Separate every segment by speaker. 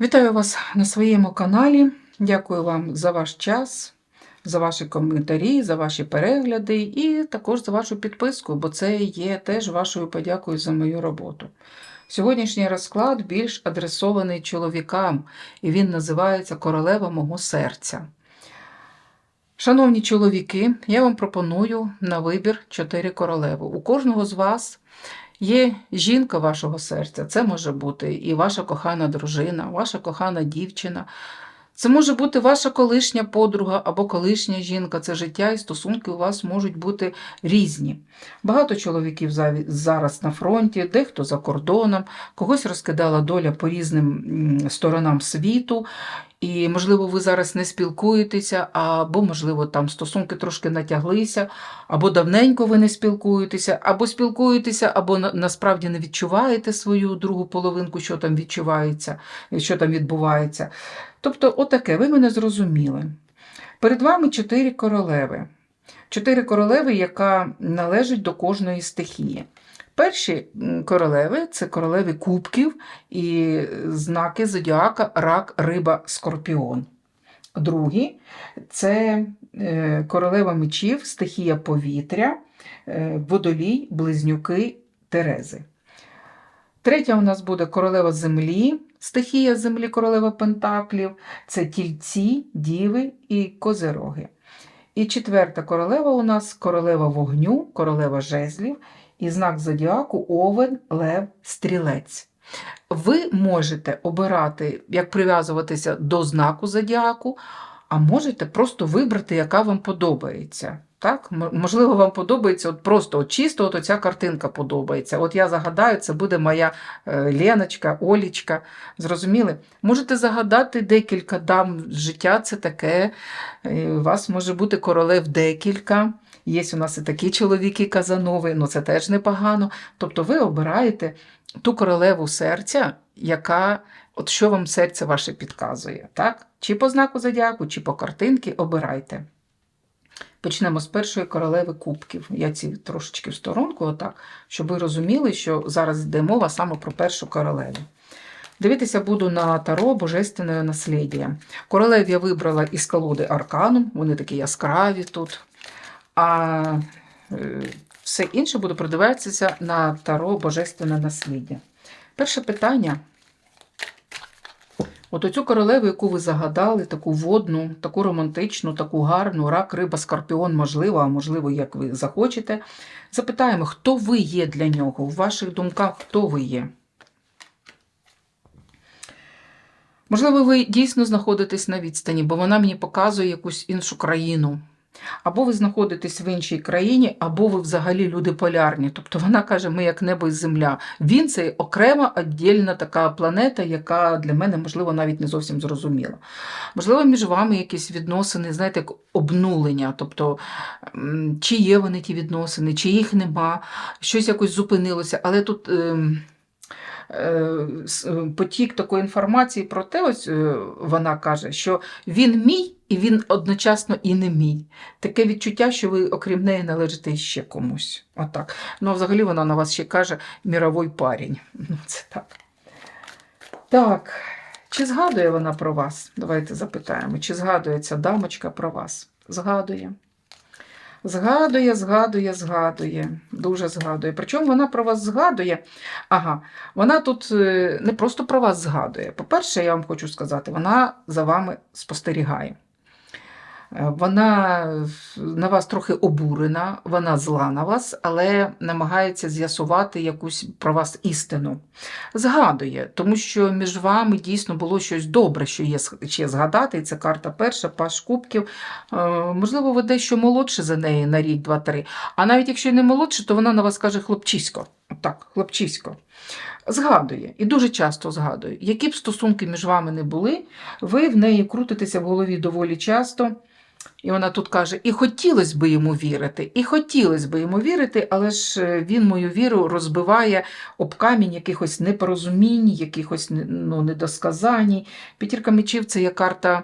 Speaker 1: Вітаю вас на своєму каналі. Дякую вам за ваш час, за ваші коментарі, за ваші перегляди і також за вашу підписку, бо це є теж вашою подякою за мою роботу. Сьогоднішній розклад більш адресований чоловікам, і він називається Королева мого серця. Шановні чоловіки, я вам пропоную на вибір чотири королеви. У кожного з вас є жінка вашого серця. Це може бути і ваша кохана дружина, ваша кохана дівчина. Це може бути ваша колишня подруга або колишня жінка. Це життя і стосунки у вас можуть бути різні. Багато чоловіків зараз на фронті, дехто за кордоном, когось розкидала доля по різним сторонам світу. І, можливо, ви зараз не спілкуєтеся, або, можливо, там стосунки трошки натяглися, або давненько ви не спілкуєтеся, або спілкуєтеся, або на- насправді не відчуваєте свою другу половинку, що там відчувається, що там відбувається. Тобто, отаке, ви мене зрозуміли. Перед вами чотири королеви. Чотири королеви, яка належить до кожної стихії. Перші королеви це королеви кубків і знаки зодіака рак, риба, скорпіон. Другі це е, королева мечів, стихія повітря, е, водолій, близнюки, терези. Третя у нас буде королева землі, стихія землі, королева пентаклів, це тільці, діви і козероги. І четверта королева у нас королева вогню, королева жезлів і знак зодіаку Овен, Лев, Стрілець. Ви можете обирати, як прив'язуватися до знаку зодіаку, а можете просто вибрати, яка вам подобається. Так? Можливо, вам подобається от просто от чисто от оця картинка подобається. От я загадаю, це буде моя е, Леночка, Олічка. Зрозуміли? Можете загадати декілька дам життя, це таке. Е, У вас може бути королев декілька. Є у нас і такі чоловіки Казанови, ну це теж непогано. Тобто ви обираєте ту королеву серця, яка, от що вам серце ваше підказує, так? Чи по знаку зодіаку, чи по картинки, обирайте. Почнемо з першої королеви кубків. Я ці трошечки в сторонку, отак, щоб ви розуміли, що зараз йде мова саме про першу королеву. Дивитися буду на таро Божественне наслідя. Королев я вибрала із колоди Арканум, вони такі яскраві тут. А е, все інше буду продивитися на таро Божественне наслідя. Перше питання. От оцю королеву, яку ви загадали, таку водну, таку романтичну, таку гарну, рак, риба, скорпіон, можливо, а можливо, як ви захочете. Запитаємо, хто ви є для нього? В ваших думках, хто ви є? Можливо, ви дійсно знаходитесь на відстані, бо вона мені показує якусь іншу країну. Або ви знаходитесь в іншій країні, або ви взагалі люди полярні. Тобто вона каже, ми як небо і земля. Він це окрема віддільна така планета, яка для мене, можливо, навіть не зовсім зрозуміла. Можливо, між вами якісь відносини, знаєте, як обнулення. Тобто, чи є вони ті відносини, чи їх нема, щось якось зупинилося. Але тут. ем, е, е, Потік такої інформації про те, ось е, вона каже, що він мій і він одночасно і не мій. Таке відчуття, що ви, окрім неї, належите ще комусь. Отак. Ну, а взагалі вона на вас ще каже міровий парень. Ну, це так. Так. Чи згадує вона про вас? Давайте запитаємо. Чи згадує ця дамочка про вас? Згадує. Згадує, згадує, згадує. Дуже згадує. Причому вона про вас згадує. Ага, вона тут е, не просто про вас згадує. По-перше, я вам хочу сказати, вона за вами спостерігає. Е, Вона на вас трохи обурена, вона зла на вас, але намагається з'ясувати якусь про вас істину. Згадує, тому що між вами дійсно було щось добре, що є ще згадати. І це карта перша, паш кубків. Е, Можливо, ви дещо молодше за неї на рік, два-три. А навіть якщо не молодше, то вона на вас каже хлопчисько. Так, хлопчисько. Згадує, і дуже часто згадує, які б стосунки між вами не були, ви в неї крутитеся в голові доволі часто. І вона тут каже: і хотілося би йому вірити, і хотілося би йому вірити, але ж е, він мою віру розбиває об камінь якихось непорозумінь, якихось ну, недосказаній. П'ятірка мечів це є карта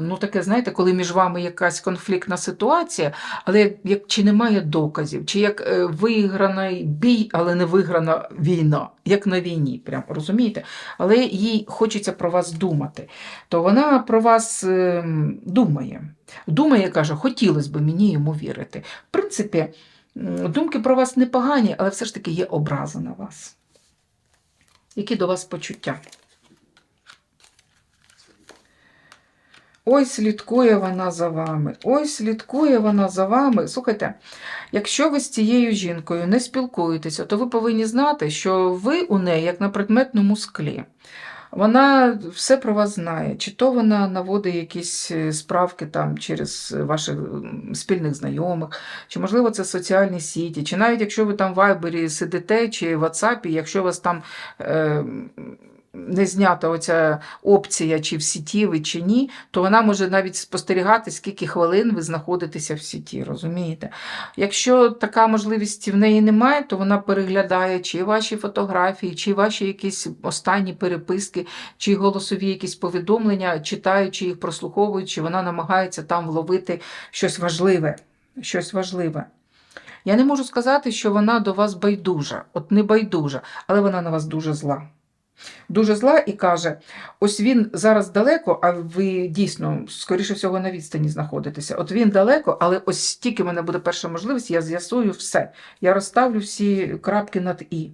Speaker 1: ну, таке, знаєте, коли між вами якась конфліктна ситуація, але як, чи немає доказів, чи як е, виграний бій, але не виграна війна, як на війні, прям розумієте? Але їй хочеться про вас думати, то вона про вас е, думає. Думає, каже, хотілося б мені йому вірити. В принципі, думки про вас непогані, але все ж таки є образа на вас. Які до вас почуття? Ой, слідкує вона за вами. Ой, слідкує вона за вами. Слухайте, якщо ви з цією жінкою не спілкуєтеся, то ви повинні знати, що ви у неї як на предметному склі. Вона все про вас знає. Чи то вона наводить якісь е, справки там через ваших спільних знайомих, чи можливо це соціальні сіті, чи навіть якщо ви там в Вайбері сидите, чи в WhatsApp, якщо вас там е, не знята оця опція, чи в сіті ви, чи ні, то вона може навіть спостерігати, скільки хвилин ви знаходитеся в сіті, розумієте? Якщо така можливість в неї немає, то вона переглядає чи ваші фотографії, чи ваші якісь останні переписки, чи голосові якісь повідомлення, читаючи їх, прослуховуючи, вона намагається там вловити щось важливе. Щось важливе. Я не можу сказати, що вона до вас байдужа, от не байдужа, але вона на вас дуже зла. Дуже зла і каже: ось він зараз далеко, а ви дійсно, скоріше всього, на відстані знаходитеся. От він далеко, але ось тільки в мене буде перша можливість, я з'ясую все. Я розставлю всі крапки над І.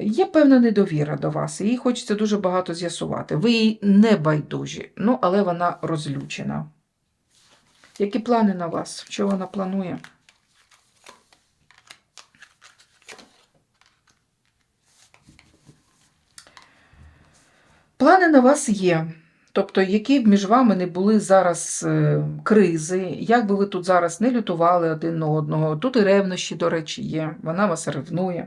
Speaker 1: Є певна недовіра до вас, їй хочеться дуже багато з'ясувати. Ви їй не байдужі, ну, але вона розлючена. Які плани на вас? Що вона планує? Плани на вас є. Тобто, які б між вами не були зараз е, кризи, як би ви тут зараз не лютували один на одного, тут і ревнощі, до речі, є, вона вас ревнує.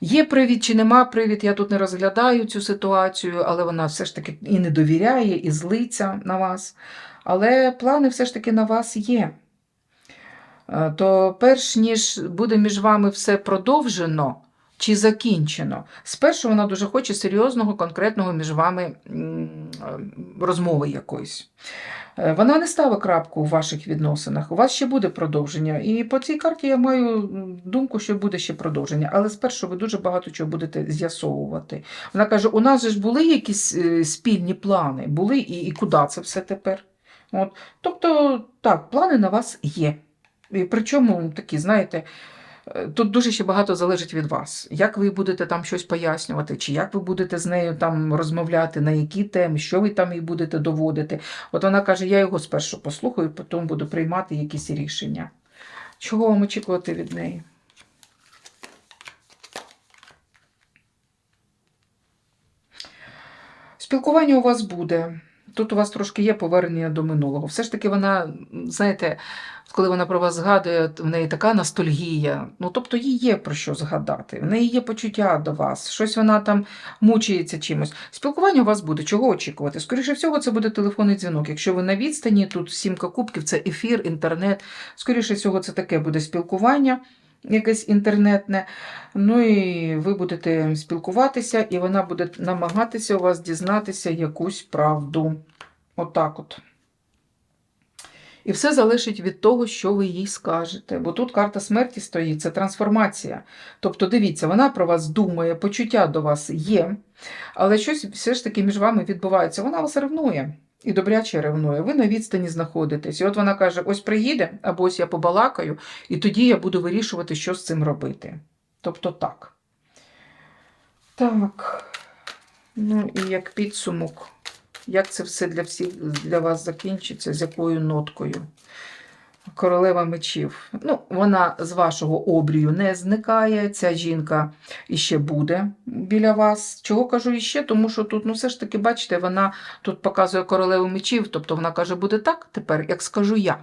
Speaker 1: Є привід чи нема привід, я тут не розглядаю цю ситуацію, але вона все ж таки і не довіряє, і злиться на вас. Але плани все ж таки на вас є. Е, То перш ніж буде між вами все продовжено чи закінчено, спершу вона дуже хоче серйозного, конкретного між вами е, розмови якоїсь. Е, Вона не ставить крапку у ваших відносинах. У вас ще буде продовження. І по цій карті я маю думку, що буде ще продовження. Але спершу ви дуже багато чого будете з'ясовувати. Вона каже: у нас же ж були якісь е, спільні плани, були і, і куди це все тепер? От. Тобто, так, плани на вас є. І причому такі, знаєте, тут дуже ще багато залежить від вас. Як ви будете там щось пояснювати, чи як ви будете з нею там розмовляти, на які теми, що ви там їй будете доводити. От вона каже: я його спершу послухаю, потім буду приймати якісь рішення. Чого вам очікувати від неї? Спілкування у вас буде. Тут у вас трошки є повернення до минулого. Все ж таки, вона, знаєте, коли вона про вас згадує, в неї така ностальгія. Ну, тобто їй є про що згадати. В неї є почуття до вас, щось вона там мучається чимось. Спілкування у вас буде. Чого очікувати? Скоріше всього, це буде телефонний дзвінок. Якщо ви на відстані, тут сімка кубків, це ефір, інтернет. Скоріше всього, це таке буде спілкування. Якесь інтернетне, ну і ви будете спілкуватися, і вона буде намагатися у вас дізнатися якусь правду. Отак от. І все залежить від того, що ви їй скажете. Бо тут карта смерті стоїть, це трансформація. Тобто, дивіться, вона про вас думає, почуття до вас є, але щось все ж таки між вами відбувається. Вона вас ревнує. І добряче ревнує. Ви на відстані знаходитесь. І от вона каже: ось приїде, або ось я побалакаю, і тоді я буду вирішувати, що з цим робити. Тобто так. Так. Ну і як підсумок, як це все для всіх для вас закінчиться, з якою ноткою? Королева мечів. Ну, вона з вашого обрію не зникає. Ця жінка іще буде біля вас. Чого кажу іще? Тому що тут, ну, все ж таки, бачите, вона тут показує королеву мечів, тобто вона каже, буде так тепер, як скажу я.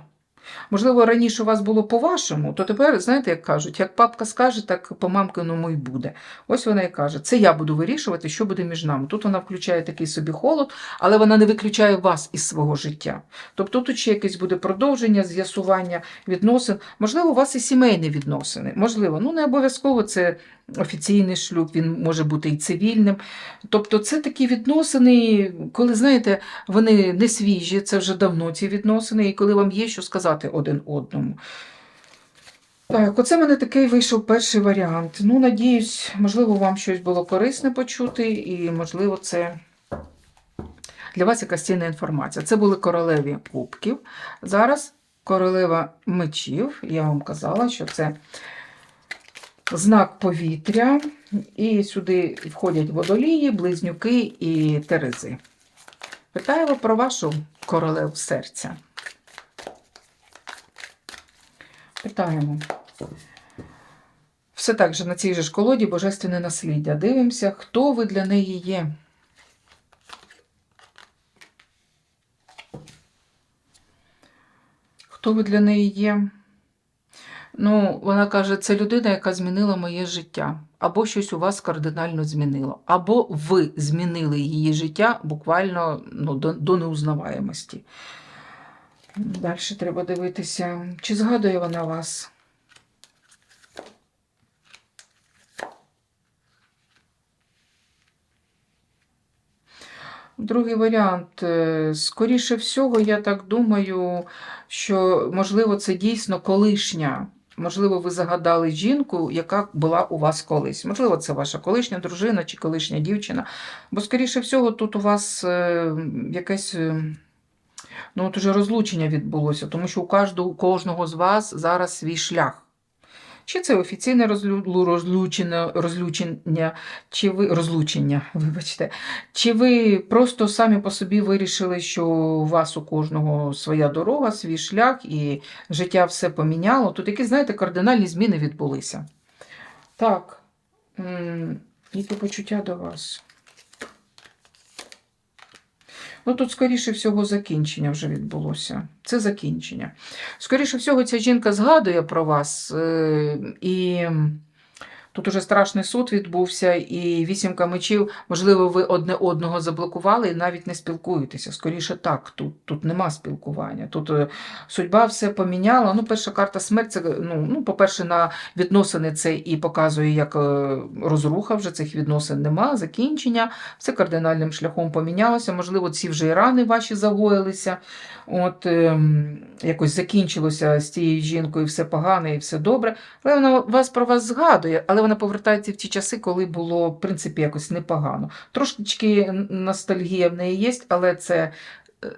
Speaker 1: Можливо, раніше у вас було по-вашому, то тепер, знаєте, як кажуть, як папка скаже, так по мамкиному й буде. Ось вона і каже: це я буду вирішувати, що буде між нами. Тут вона включає такий собі холод, але вона не виключає вас із свого життя. Тобто тут ще якесь буде продовження, з'ясування відносин. Можливо, у вас і сімейні відносини. Можливо, ну не обов'язково це офіційний шлюб, він може бути і цивільним. Тобто це такі відносини, коли, знаєте, вони не свіжі, це вже давно ці відносини, і коли вам є що сказати один одному. Так, оце в мене такий вийшов перший варіант. Ну, надіюсь, можливо, вам щось було корисне почути, і, можливо, це для вас якась цінна інформація. Це були королеві кубків. Зараз королева мечів. Я вам казала, що це знак повітря, і сюди входять водолії, близнюки і терези. Питаю про вашу королеву серця. Питаємо. Все так же на цій же ж колоді Божественне насліддя. Дивимося, хто ви для неї є. Хто ви для неї є? Ну, вона каже, це людина, яка змінила моє життя. Або щось у вас кардинально змінило, або ви змінили її життя буквально ну, до, до неузнаваємості. Далі треба дивитися, чи згадує вона вас. Другий варіант. е, Скоріше всього, я так думаю, що, можливо, це дійсно колишня. Можливо, ви загадали жінку, яка була у вас колись. Можливо, це ваша колишня дружина чи колишня дівчина. Бо, скоріше всього, тут у вас е, якесь. Ну, от уже розлучення відбулося, тому що у кожного, у кожного з вас зараз свій шлях. Чи це офіційне розлучення, розлучення, чи ви розлучення, вибачте, чи ви просто самі по собі вирішили, що у вас у кожного своя дорога, свій шлях, і життя все поміняло? Тут якісь, знаєте, кардинальні зміни відбулися. Так, які почуття до вас? Ну, тут, скоріше всього, закінчення вже відбулося. Це закінчення. Скоріше всього, ця жінка згадує про вас, е, і тут уже страшний суд відбувся, і вісімка мечів, можливо, ви одне одного заблокували і навіть не спілкуєтеся. Скоріше так, тут, тут нема спілкування. Тут е, судьба все поміняла. Ну, перша карта смерть, це, ну, ну, по-перше, на відносини це і показує, як е, розруха вже цих відносин нема, закінчення, все кардинальним шляхом помінялося. Можливо, ці вже і рани ваші загоїлися. От ем, якось закінчилося з тією жінкою все погане і все добре. Але вона вас про вас згадує, але вона повертається в ті часи, коли було, в принципі, якось непогано. Трошечки ностальгія в неї є, але це,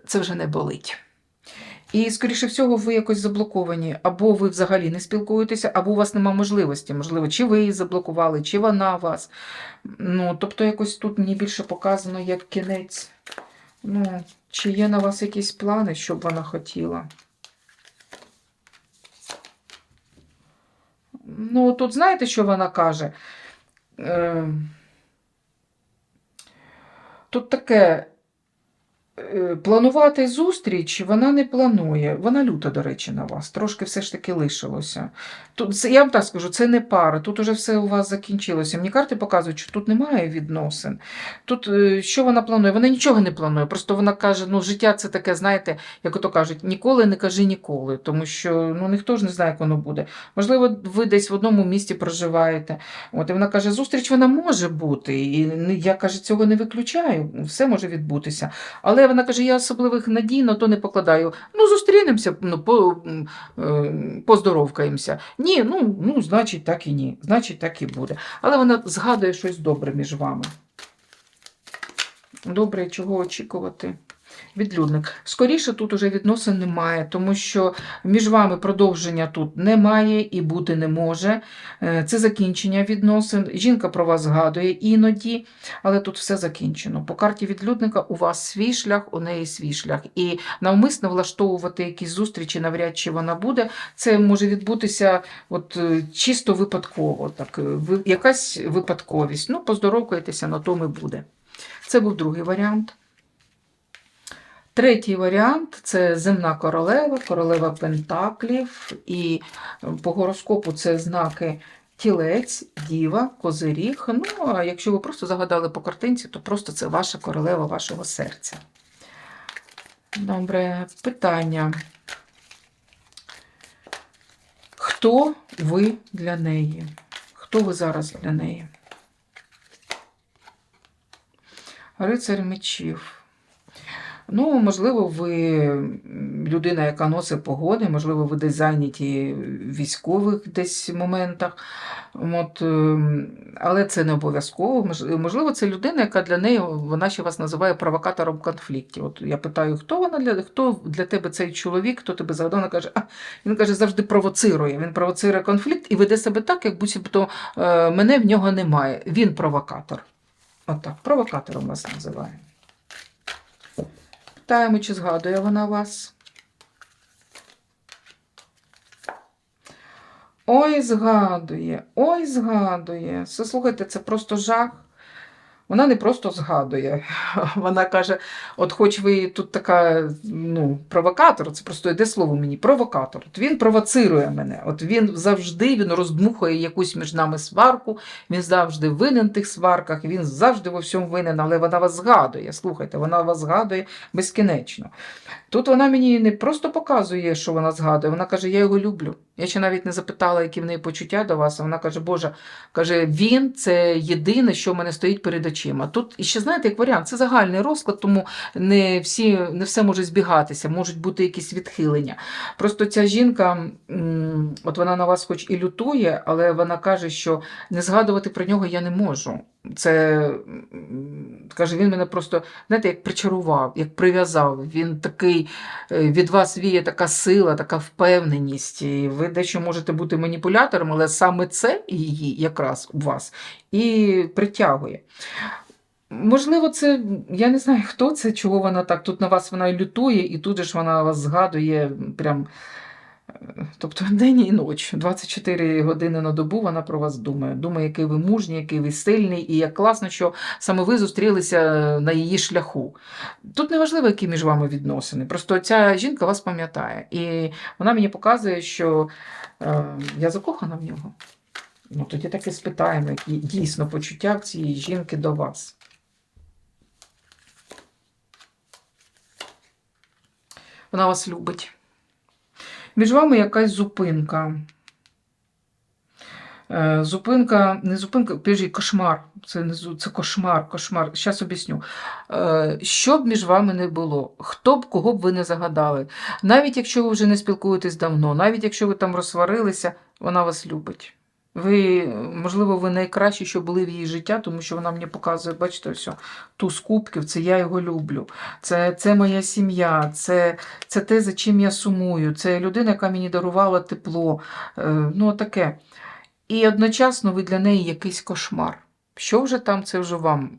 Speaker 1: це вже не болить. І, скоріше всього, ви якось заблоковані, або ви взагалі не спілкуєтеся, або у вас нема можливості. Можливо, чи ви її заблокували, чи вона вас. Ну, тобто, якось тут мені більше показано як кінець. Ну, чи є на вас якісь плани, що б вона хотіла? Ну, тут знаєте, що вона каже? Е, Тут таке. Е, Планувати зустріч вона не планує. Вона люта, до речі, на вас. Трошки все ж таки лишилося. Тут, я вам так скажу, це не пара. Тут уже все у вас закінчилося. Мені карти показують, що тут немає відносин. Тут е, що вона планує? Вона нічого не планує. Просто вона каже: ну, життя це таке, знаєте, як ото кажуть, ніколи не кажи ніколи, тому що ну, ніхто ж не знає, як воно буде. Можливо, ви десь в одному місті проживаєте. От, і вона каже, зустріч вона може бути. І я каже, цього не виключаю, все може відбутися. Але вона каже, я особливих надій на то не покладаю. Ну, зустрінемося, ну, по, е, поздоровкаємося. Ні, ну, ну, значить, так і ні. Значить, так і буде. Але вона згадує щось добре між вами. Добре, чого очікувати? Відлюдник. Скоріше тут уже відносин немає, тому що між вами продовження тут немає і бути не може. Е, Це закінчення відносин. Жінка про вас згадує іноді, але тут все закінчено. По карті відлюдника у вас свій шлях, у неї свій шлях. І навмисно влаштовувати якісь зустрічі, навряд чи вона буде. Це може відбутися от, е, чисто випадково. Так, е, якась випадковість. Ну, поздоровкайтеся, на тому і буде. Це був другий варіант. Третій варіант це земна королева, королева Пентаклів. І по гороскопу це знаки тілець, діва, козиріг. Ну, а якщо ви просто загадали по картинці, то просто це ваша королева вашого серця. Добре, питання. Хто ви для неї? Хто ви зараз для неї? Рицар мечів. Ну, можливо, ви людина, яка носить погоди, можливо, ви десь зайняті військових десь моментах. От, ем, але це не обов'язково. Можливо, це людина, яка для неї вона ще вас називає провокатором конфліктів. От я питаю, хто вона для хто для тебе цей чоловік, хто тебе згадав? Вона каже, а він каже, завжди провоцирує. Він провоцирує конфлікт і веде себе так, як буцімто е, мене в нього немає. Він провокатор. Отак, провокатором вас називає. Питаємо, чи згадує вона вас. Ой, згадує, ой, згадує. Все слухайте, це просто жах. Вона не просто згадує. Вона каже: от хоч ви тут така ну, провокатор, це просто йде слово мені, провокатор. От він провоцирує мене. От він завжди він роздмухує якусь між нами сварку, він завжди винен в тих сварках, він завжди во всьому винен, але вона вас згадує. Слухайте, вона вас згадує безкінечно. Тут вона мені не просто показує, що вона згадує, вона каже, я його люблю. Я ще навіть не запитала, які в неї почуття до вас. а Вона каже, Боже, каже, він це єдине, що в мене стоїть перед очима. Тут ще знаєте, як варіант, це загальний розклад, тому не всі, не все може збігатися, можуть бути якісь відхилення. Просто ця жінка, от вона на вас хоч і лютує, але вона каже, що не згадувати про нього я не можу. Це каже, він мене просто, знаєте, як причарував, як прив'язав. Він такий е, від вас віє така сила, така впевненість. І ви дещо можете бути маніпулятором, але саме це її якраз у вас і притягує. Можливо, це я не знаю, хто це, чого вона так. Тут на вас вона лютує, і тут же ж вона вас згадує прям. Тобто день і ніч, 24 години на добу вона про вас думає. Думає, який ви мужній, який ви сильний, і як класно, що саме ви зустрілися на її шляху. Тут не важливо, які між вами відносини. Просто ця жінка вас пам'ятає. І вона мені показує, що е, я закохана в нього. Ну, тоді так і спитаємо, які дійсно почуття цієї жінки до вас. Вона вас любить. Між вами якась зупинка. Е, Зупинка, не зупинка, підожди, кошмар. Це, не, це кошмар, кошмар. Зараз об'ясню. Е, Що б між вами не було, хто б кого б ви не загадали, навіть якщо ви вже не спілкуєтесь давно, навіть якщо ви там розсварилися, вона вас любить. Ви, можливо, ви найкращі, що були в її життя, тому що вона мені показує, бачите, все, ту з кубків, це я його люблю. Це, це моя сім'я, це, це те, за чим я сумую. Це людина, яка мені дарувала тепло. Е, ну, таке. І одночасно ви для неї якийсь кошмар. Що вже там, це вже вам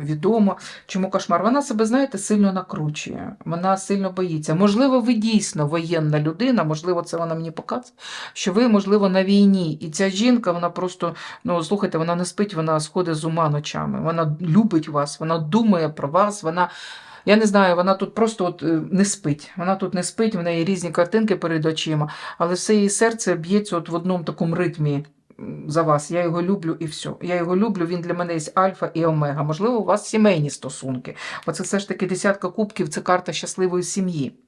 Speaker 1: відомо. Чому кошмар? Вона себе, знаєте, сильно накручує, вона сильно боїться. Можливо, ви дійсно воєнна людина, можливо, це вона мені показує, що ви, можливо, на війні. І ця жінка, вона просто, ну, слухайте, вона не спить, вона сходить з ума ночами. Вона любить вас, вона думає про вас, вона. Я не знаю, вона тут просто от е, не спить. Вона тут не спить, в неї різні картинки перед очима, але все її серце б'ється от в одному такому ритмі за вас. Я його люблю і все. Я його люблю, він для мене є альфа і омега. Можливо, у вас сімейні стосунки. Оце все ж таки десятка кубків це карта щасливої сім'ї.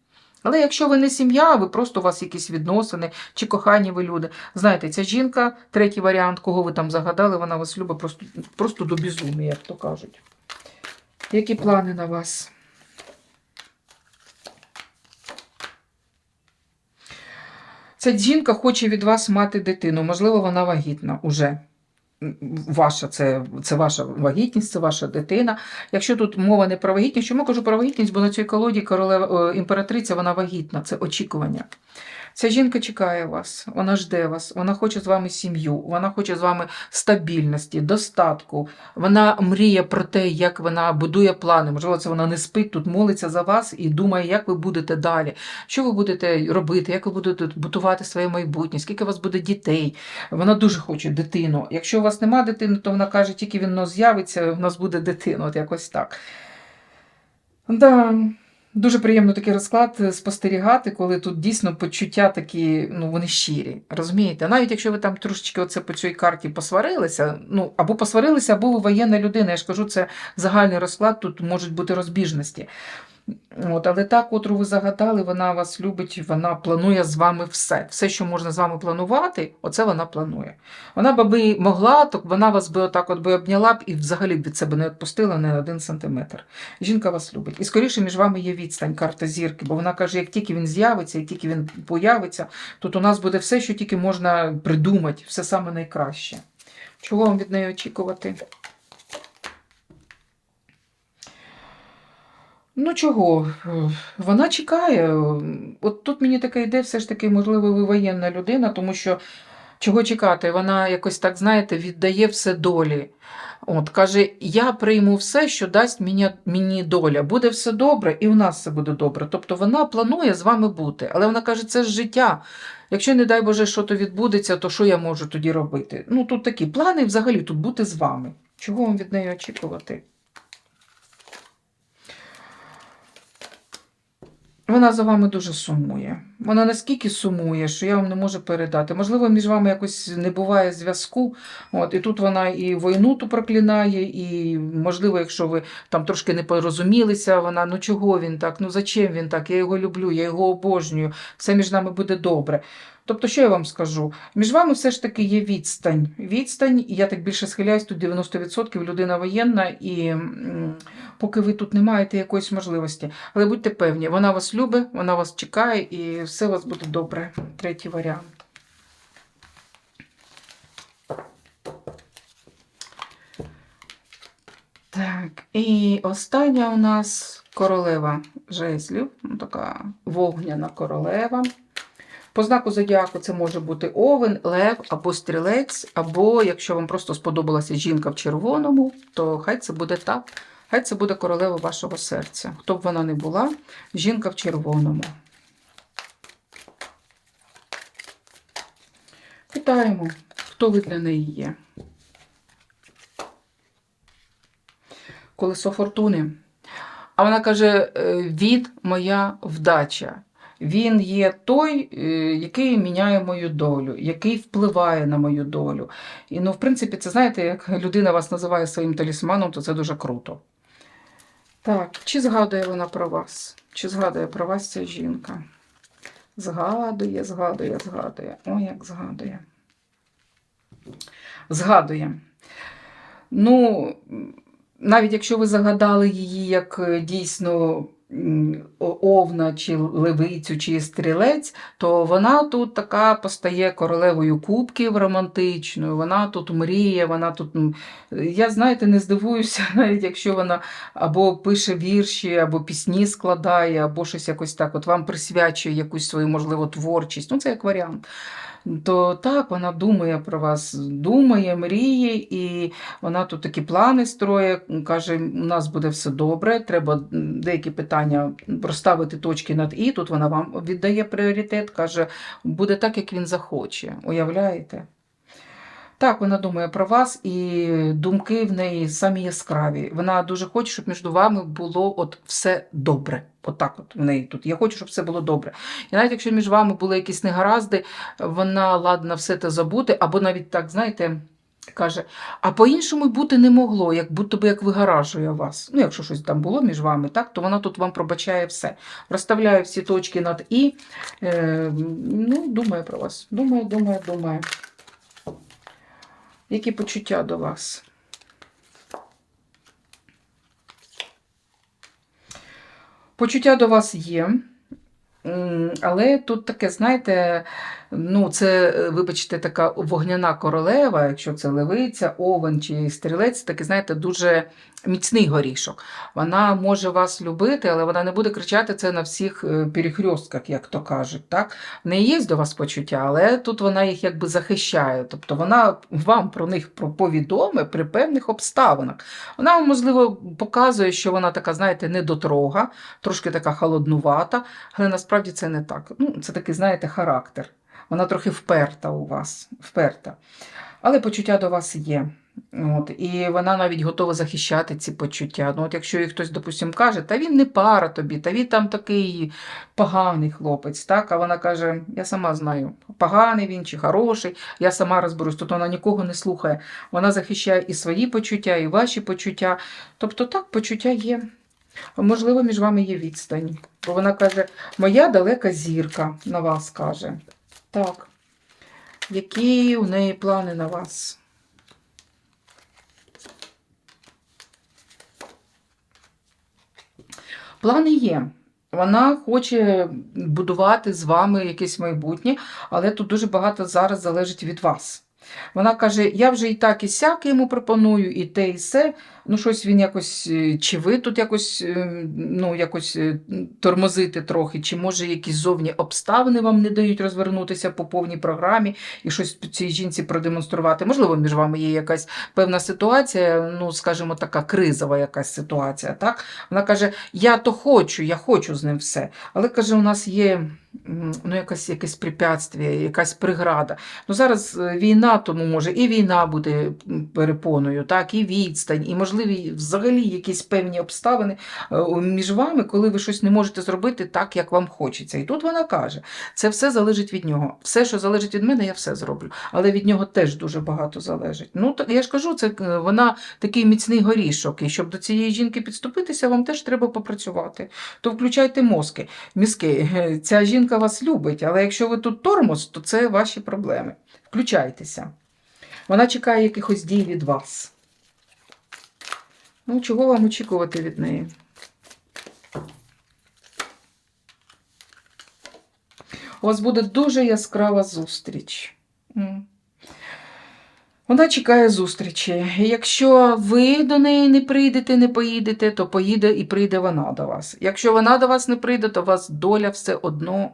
Speaker 1: Але якщо ви не сім'я, ви просто у вас якісь відносини чи кохані ви люди. Знаєте, ця жінка, третій варіант, кого ви там загадали, вона вас любить просто, просто до безумія, як то кажуть. Які плани на вас? Ця жінка хоче від вас мати дитину. Можливо, вона вагітна уже. Ваша, це, це ваша вагітність, це ваша дитина. Якщо тут мова не про вагітність, чому кажу про вагітність, бо на цій колоді королева е, імператриця вона вагітна, це очікування. Ця жінка чекає вас, вона жде вас, вона хоче з вами сім'ю, вона хоче з вами стабільності, достатку. Вона мріє про те, як вона будує плани. Можливо, це вона не спить, тут молиться за вас і думає, як ви будете далі, що ви будете робити, як ви будете будувати своє майбутнє, скільки у вас буде дітей. Вона дуже хоче дитину. Якщо у вас нема дитини, то вона каже, тільки він з'явиться, в нас буде дитина, от якось так. Да. Дуже приємно такий розклад е, спостерігати, коли тут дійсно почуття такі, ну вони щирі. Розумієте? Навіть якщо ви там трошечки оце по цій карті посварилися, ну або посварилися, або ви воєнна людина. Я ж кажу, це загальний розклад, тут можуть бути розбіжності. От, але та, котру ви загадали, вона вас любить, вона планує з вами все. Все, що можна з вами планувати, оце вона планує. Вона б аби могла, то вона вас би отак от би обняла б і взагалі б від себе не відпустила не один сантиметр. Жінка вас любить. І скоріше між вами є відстань, карта зірки, бо вона каже, як тільки він з'явиться, як тільки він появиться, тут у нас буде все, що тільки можна придумати, все саме найкраще. Чого вам від неї очікувати? Ну чого, вона чекає. От тут мені таке йде, все ж таки, можливо, ви воєнна людина, тому що чого чекати? Вона якось так, знаєте, віддає все долі. От, каже, я прийму все, що дасть мені, мені доля. Буде все добре, і у нас все буде добре. Тобто вона планує з вами бути. Але вона каже, це ж життя. Якщо, не дай Боже, що то відбудеться, то що я можу тоді робити? Ну, тут такі плани взагалі тут бути з вами. Чого вам від неї очікувати? Вона за вами дуже сумує. Вона наскільки сумує, що я вам не можу передати. Можливо, між вами якось не буває зв'язку. От, і тут вона і війну ту проклинає, і, можливо, якщо ви там трошки не порозумілися, вона ну чого він так? Ну зачем він так? Я його люблю, я його обожнюю, все між нами буде добре. Тобто, що я вам скажу? Між вами все ж таки є відстань. Відстань, і я так більше схиляюсь, тут 90% людина воєнна, і поки ви тут не маєте якоїсь можливості. Але будьте певні, вона вас любить, вона вас чекає, і все у вас буде добре. Третій варіант. Так, і остання у нас королева жезлів, ну, така вогняна королева. По знаку зодіаку це може бути овен, лев або стрілець, або якщо вам просто сподобалася жінка в червоному, то хай це буде так. Хай це буде королева вашого серця. Хто б вона не була, жінка в червоному. Питаємо, хто ви для неї є. Колесо фортуни. А вона каже: е, від моя вдача. Він є той, е, який міняє мою долю, який впливає на мою долю. І ну, в принципі, це знаєте, як людина вас називає своїм талісманом, то це дуже круто. Так, чи згадує вона про вас? Чи згадує про вас ця жінка? Згадує, згадує, згадує. О, як згадує. Згадує. Ну, навіть якщо ви загадали її як е, дійсно овна, чи левицю, чи стрілець, то вона тут така постає королевою кубків романтичною, вона тут мріє, вона тут. Я, знаєте, не здивуюся, навіть якщо вона або пише вірші, або пісні складає, або щось якось так, от вам присвячує якусь свою, можливо, творчість. Ну, це як варіант. То так, вона думає про вас, думає, мріє, і вона тут такі плани строє, каже, у нас буде все добре, треба деякі питання проставити точки над І. Тут вона вам віддає пріоритет, каже, буде так, як він захоче. Уявляєте? Так, вона думає про вас, і думки в неї самі яскраві. Вона дуже хоче, щоб між вами було от все добре. Отак от, в неї тут. Я хочу, щоб все було добре. І навіть якщо між вами були якісь негаразди, вона ладна все це забути, або навіть так, знаєте, каже, а по-іншому бути не могло, як будто би як вигаражує вас. Ну, якщо щось там було між вами, так, то вона тут вам пробачає все. Розставляє всі точки над І. Е, ну, думає про вас. Думає, думає, думає. Які почуття до вас? Почуття до вас є. Але тут таке, знаєте, ну, це, е, вибачте, така вогняна королева, якщо це левиця, овен чи стрілець, такий, знаєте, дуже міцний горішок. Вона може вас любити, але вона не буде кричати це на всіх е, перехрестках, як то кажуть. Так? В неї є до вас почуття, але тут вона їх якби захищає. Тобто вона вам про них повідоме при певних обставинах. Вона вам, можливо, показує, що вона така, знаєте, недотрога, трошки така холоднувата, але насправді це не так. Ну, це такий, знаєте, характер. Вона трохи вперта у вас, вперта. Але почуття до вас є. От, і вона навіть готова захищати ці почуття. Ну, от якщо їй хтось, допустим, каже, та він не пара тобі, та він там такий поганий хлопець, так? а вона каже, я сама знаю, поганий він чи хороший, я сама розберусь. Тут вона нікого не слухає. Вона захищає і свої почуття, і ваші почуття. Тобто так, почуття є. Можливо, між вами є відстань. Бо вона каже, моя далека зірка на вас каже. Так. Які у неї плани на вас? Плани є. Вона хоче будувати з вами якесь майбутнє, але тут дуже багато зараз залежить від вас. Вона каже: я вже і так, і сяк йому пропоную, і те, і се. Ну, щось він якось, е, чи ви тут якось, е, ну, якось е, тормозите трохи, чи може якісь зовні обставини вам не дають розвернутися по повній програмі і щось цій жінці продемонструвати. Можливо, між вами є якась певна ситуація, ну, скажімо, така кризова якась ситуація. так? Вона каже: Я то хочу, я хочу з ним все. Але каже, у нас є ну, якась, якесь препятствие, якась преграда. Ну, зараз е, війна, тому може і війна буде перепоною, так, і відстань, і можливі взагалі якісь певні обставини е, між вами, коли ви щось не можете зробити так, як вам хочеться. І тут вона каже: це все залежить від нього. Все, що залежить від мене, я все зроблю. Але від нього теж дуже багато залежить. Ну, так я ж кажу, це е, вона такий міцний горішок. І щоб до цієї жінки підступитися, вам теж треба попрацювати. То включайте мозки, мізки. Ця жінка вас любить, але якщо ви тут тормоз, то це ваші проблеми. Включайтеся. Вона чекає якихось дій від вас. Ну, чого вам очікувати від неї? У вас буде дуже яскрава зустріч. Вона чекає зустрічі. Якщо ви до неї не прийдете, не поїдете, то поїде і прийде вона до вас. Якщо вона до вас не прийде, то вас доля все одно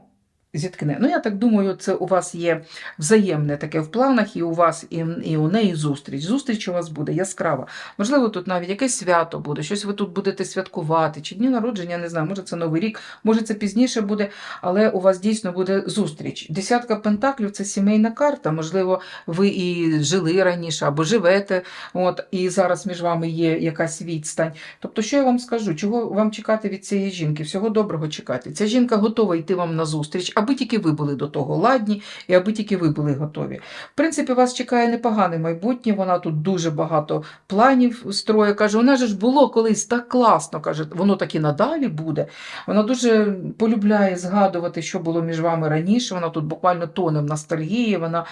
Speaker 1: зіткне. Ну, я так думаю, це у вас є взаємне таке в планах, і у вас, і, і у неї зустріч. Зустріч у вас буде яскрава. Можливо, тут навіть якесь свято буде, щось ви тут будете святкувати, чи дні народження, не знаю, може це Новий рік, може це пізніше буде, але у вас дійсно буде зустріч. Десятка пентаклів це сімейна карта. Можливо, ви і жили раніше або живете, от, і зараз між вами є якась відстань. Тобто, що я вам скажу, чого вам чекати від цієї жінки? Всього доброго чекати. Ця жінка готова йти вам на зустріч, аби тільки ви були до того ладні, і аби тільки ви були готові. В принципі, вас чекає непогане майбутнє. Вона тут дуже багато планів строє. Каже, вона ж було колись так класно. каже, воно так і надалі буде. Вона дуже полюбляє згадувати, що було між вами раніше. Вона тут буквально тоне в ностальгії. Вона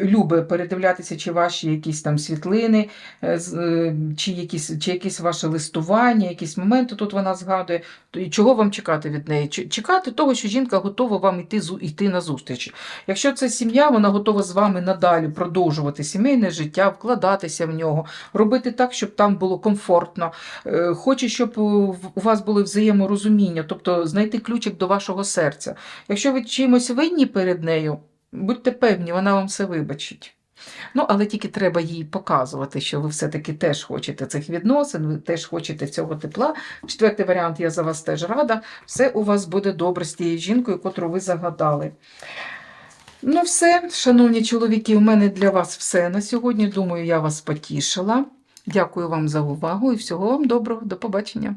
Speaker 1: любить передивлятися, чи ваші якісь там світлини, е, е, чи якісь, чи якісь ваше листування, якісь моменти тут вона згадує. І Чого вам чекати від неї? Чекати того, що жінка готова вам йти, йти на зустріч. Якщо це сім'я, вона готова з вами надалі продовжувати сімейне життя, вкладатися в нього, робити так, щоб там було комфортно. Е, Хоче, щоб е, у вас були взаєморозуміння, тобто знайти ключик до вашого серця. Якщо ви чимось винні перед нею, будьте певні, вона вам все вибачить. Ну, але тільки треба їй показувати, що ви все-таки теж хочете цих відносин, ви теж хочете цього тепла. Четвертий варіант, я за вас теж рада. Все у вас буде добре з тією жінкою, котру ви загадали. Ну, все, шановні чоловіки, у мене для вас все на сьогодні. Думаю, я вас потішила. Дякую вам за увагу і всього вам доброго. До побачення.